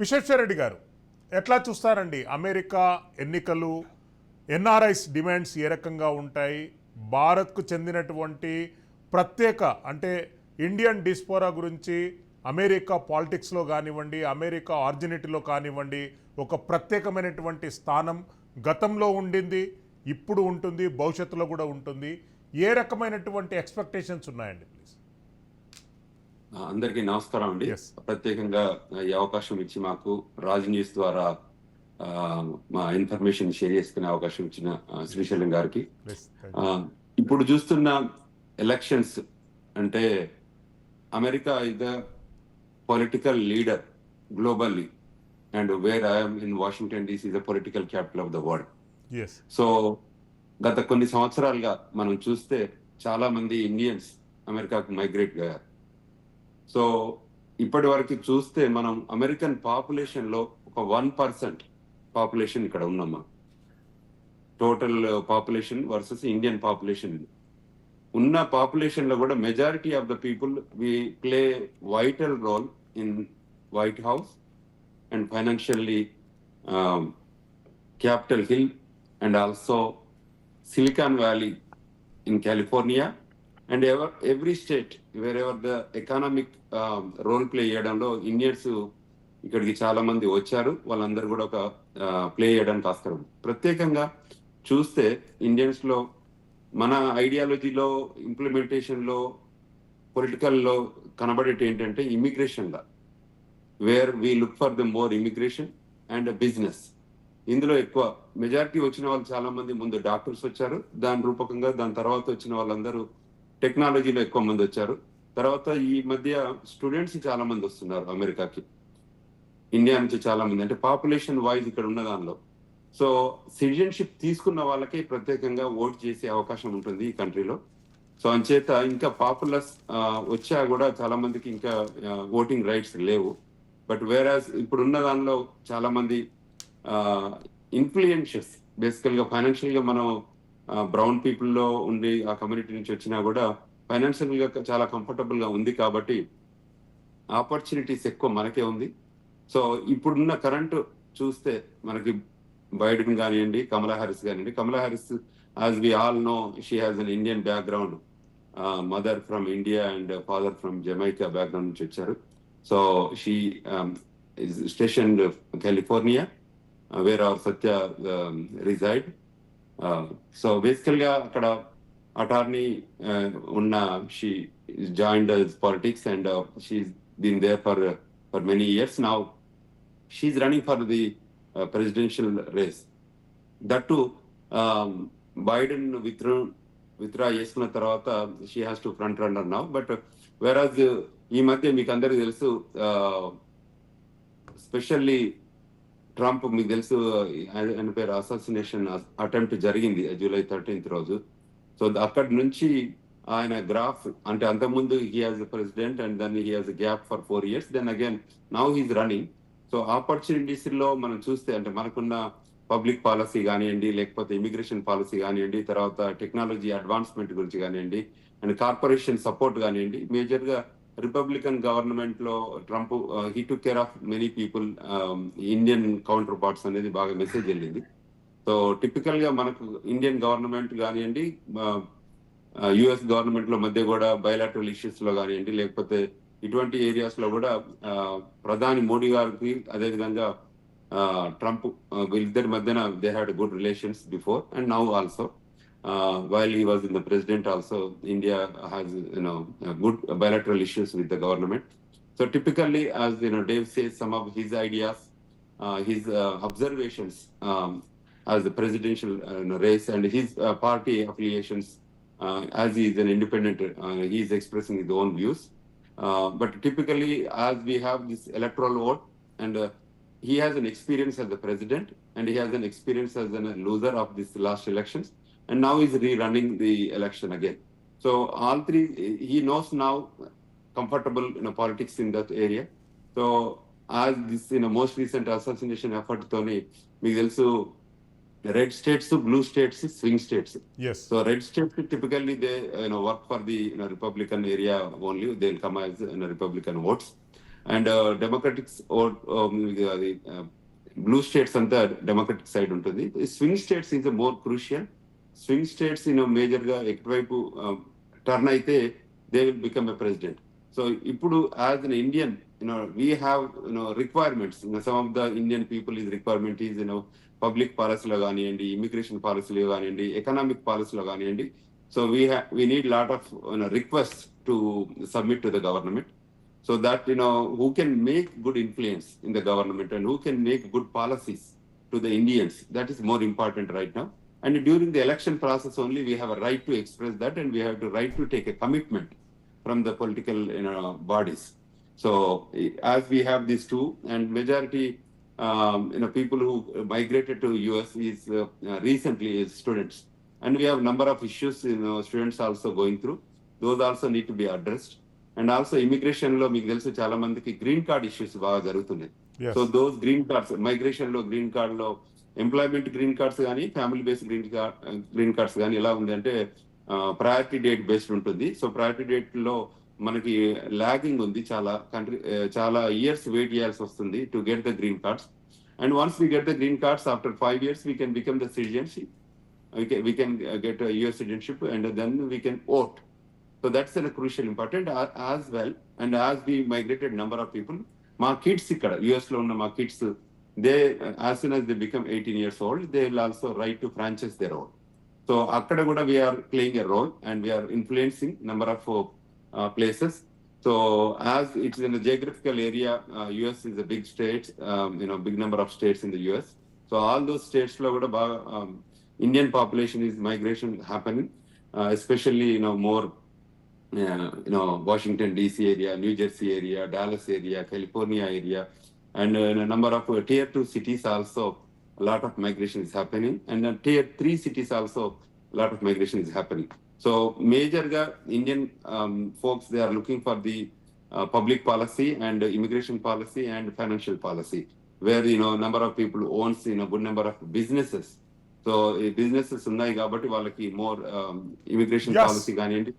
విశ్వేశ్వరరెడ్డి గారు ఎట్లా చూస్తారండి? అమెరికా ఎన్నికలు ఎన్ఆర్ఐస్ డిమాండ్స్ ఏ రకంగా ఉంటాయి? భారత్కు చెందినటువంటి ప్రత్యేక అంటే ఇండియన్ డిస్పోరా గురించి అమెరికా పాలిటిక్స్లో కానివ్వండి అమెరికా ఆర్జినిటీలో కానివ్వండి ఒక ప్రత్యేకమైనటువంటి స్థానం గతంలో ఉండింది ఇప్పుడు ఉంటుంది భవిష్యత్తులో కూడా ఉంటుంది. ఏ రకమైనటువంటి ఎక్స్పెక్టేషన్స్ ఉన్నాయండి? అందరికీ నమస్కారం అండి. ప్రత్యేకంగా ఈ అవకాశం ఇచ్చి మాకు రాజ్ న్యూస్ ద్వారా మా ఇన్ఫర్మేషన్ షేర్ చేసుకునే అవకాశం ఇచ్చిన శ్రీశైలం గారికి. ఇప్పుడు చూస్తున్న ఎలక్షన్స్ అంటే America is the political leader globally and where I'm in Washington DC the political capital of the world. So గత కొన్ని సంవత్సరాలుగా మనం చూస్తే చాలా మంది ఇండియన్స్ అమెరికాకు మైగ్రేట్ అయ్యారు. సో ఇప్పటి వరకు చూస్తే మనం అమెరికన్ పాపులేషన్లో ఒక వన్ పర్సెంట్ పాపులేషన్ ఇక్కడ ఉన్నామా? Total population versus Indian population ఉన్న పాపులేషన్లో కూడా majority of the people we play vital role in White House and financially Capitol Hill and also Silicon Valley in California and ever every state where ever the economic role play చేయడంలో Indians ఇక్కడికి చాలా మంది వచ్చారు. వాళ్ళందరూ కూడా ఒక play చేయడానికి ఆస్కారం. ప్రత్యేకంగా చూస్తే ఇండియన్స్లో మన ఐడియాలజీలో ఇంప్లిమెంటేషన్లో పొలిటికల్లో కనబడేటి ఏంటంటే immigration law. Where we look for the more immigration and business ఇందులో ఎక్కువ మెజారిటీ వచ్చిన వాళ్ళు చాలా మంది ముందు డాక్టర్స్ వచ్చారు. దాని రూపకంగా దాని తర్వాత వచ్చిన వాళ్ళందరూ టెక్నాలజీలో ఎక్కువ మంది వచ్చారు. తర్వాత ఈ మధ్య స్టూడెంట్స్ చాలా మంది వస్తున్నారు అమెరికాకి. ఇండియా నుంచి చాలా మంది. అంటే పాపులేషన్ వైజ్ ఇక్కడ ఉన్న దానిలో. సో సిటిజన్షిప్ తీసుకున్న వాళ్ళకి ప్రత్యేకంగా ఓట్ చేసే అవకాశం ఉంటుంది ఈ కంట్రీలో. సో అంచేత ఇంకా పాపులర్స్ వచ్చా కూడా చాలా మందికి ఇంకా ఓటింగ్ రైట్స్ లేవు. బట్ వేరాజ్ ఇప్పుడున్న దానిలో చాలా మంది ఇన్ఫ్లుయెన్షియస్ బేసికల్గా ఫైనాన్షియల్గా మనం బ్రౌన్ పీపుల్లో ఉండి ఆ కమ్యూనిటీ నుంచి వచ్చినా కూడా ఫైనాన్షియల్గా చాలా కంఫర్టబుల్గా ఉంది కాబట్టి ఆపర్చునిటీస్ ఎక్కువ మనకే ఉంది. సో ఇప్పుడున్న కరెంట్ చూస్తే మనకి బైడెన్ కానివ్వండి కమలా హారిస్ కానివ్వండి Kamala Harris as we all know she has an Indian background mother from India and father from Jamaica background నుంచి వచ్చారు. So she station California where are Satya reside our Satya um, reside. Uh, so basically, అక్కడ attorney ఉన్న she joined politics and she's been there for for many years now she's running for the presidential race that to Biden withdraw withdraw చేసుకున్న తర్వాత she has to front runner now but వెరాజ్ ఈ మధ్య మీకు అందరికీ తెలుసు uh, specially Trump మీకు తెలుసు ఆయన పేరు అసాసినేషన్ అటెంప్ట్ జరిగింది జూలై థర్టీన్త్ రోజు. సో అక్కడి నుంచి ఆయన గ్రాఫ్ అంటే అంతకుముందు he has president and then he has gap for four years then again now he's running so ఆపర్చునిటీస్లో మనం చూస్తే అంటే మనకున్న పబ్లిక్ పాలసీ కానివ్వండి లేకపోతే ఇమిగ్రేషన్ పాలసీ కానివ్వండి తర్వాత టెక్నాలజీ అడ్వాన్స్మెంట్ గురించి కానివ్వండి అండ్ కార్పొరేషన్ సపోర్ట్ కానివ్వండి మేజర్గా రిపబ్లికన్ గవర్నమెంట్లో Trump he to care of many people Indian counterparts అనేది బాగా మెసేజ్ వెళ్ళింది. సో టిపికల్గా మనకు ఇండియన్ గవర్నమెంట్ కానివ్వండి యుఎస్ గవర్నమెంట్లో మధ్య కూడా బయలాటరల్ ఇష్యూస్లో కానివ్వండి లేకపోతే ఇటువంటి ఏరియాస్లో కూడా ప్రధాని మోడీ గారికి అదేవిధంగా ట్రంప్ వీళ్ళిద్దరి మధ్యన they had good relations before and now also uh, while he was in the president also india has you know uh, good bilateral issues with the government. So typically as you know dave says some of his ideas uh, his uh, observations um, as the presidential uh, race and his uh, party affiliations as he is an independent he is expressing his own views. But typically as we have this electoral vote and he has an experience as the president and he has an experience as a loser of this last elections and now he's rerunning the election again. So all three, he knows now comfortable in you know, politics in that area. So as this you know most recent assassination effort తోని మీకు తెలుసు red states blue states swing states yes so red states typically they you know work for the you know, Republican area only. They'll come as you know, Republican votes. And Democratics అది blue states అంతా democratic side ఉంటుంది swing states is more crucial swing states you know major గా ఎటువైపు turn అయితే they will become a president so ఇప్పుడు as an Indian you know we have you know requirements some of the Indian people is requirement is you know public పాలసీలో కానివ్వండి immigration పాలసీలో కానివ్వండి economic పాలసీలో కానివ్వండి so we have we need lot of request to submit to the government so that you know who can make good influence in the government and who can make good policies to the indians that is more important right now and during the election process only we have a right to express that and we have the right to take a commitment from the political you know bodies so eh, as we have these two and majority um, you know people who migrated to us is uh, uh, recently is students and we have number of issues you know students also going through those also need to be addressed and also immigration లో మీకు తెలుసు చాలా మందికి green card issues బాగా జరుగుతున్నాయి Yes. So those green cards migration లో green card లో employment green cards కానీ family based green card green cards కానీ ఎలా ఉంది అంటే ప్రయారిటీ డేట్ బేస్డ్ ఉంటుంది. సో ప్రయారిటీ డేట్లో మనకి లాగింగ్ ఉంది చాలా. కంట్రీ చాలా ఇయర్స్ వెయిట్ చేయాల్సి వస్తుంది to get the green cards and once we get the green cards after five years we can become the citizenship we can get US citizenship and then we can vote so that's an crucial important as well and as well. Migrated number of people మా kids ఇక్కడ యుఎస్లో ఉన్న మా kids they, as soon as they become 18 years old, they will also right to franchise their own. So akkada kuda we are playing a role and we are influencing number of uh, places. So as it's in a geographical area, uh, US is a big state, um, you know, big number of states in the US. So all those states lo kuda um, Indian population is migration happening, uh, especially you know more uh, you know Washington D.C. area, New Jersey area, Dallas area, California area. and uh, in a number of uh, tier two cities also a lot of migration is happening, and then tier three cities also a lot of migration is happening. So major ga Indian um, folks they are looking for the uh, public policy and uh, immigration policy and financial policy, where you know number of people owns you know good number of businesses. So ఈ businesses ఉన్నాయి కాబట్టి వాళ్ళకి more immigration Yes. Policy కానివ్వండి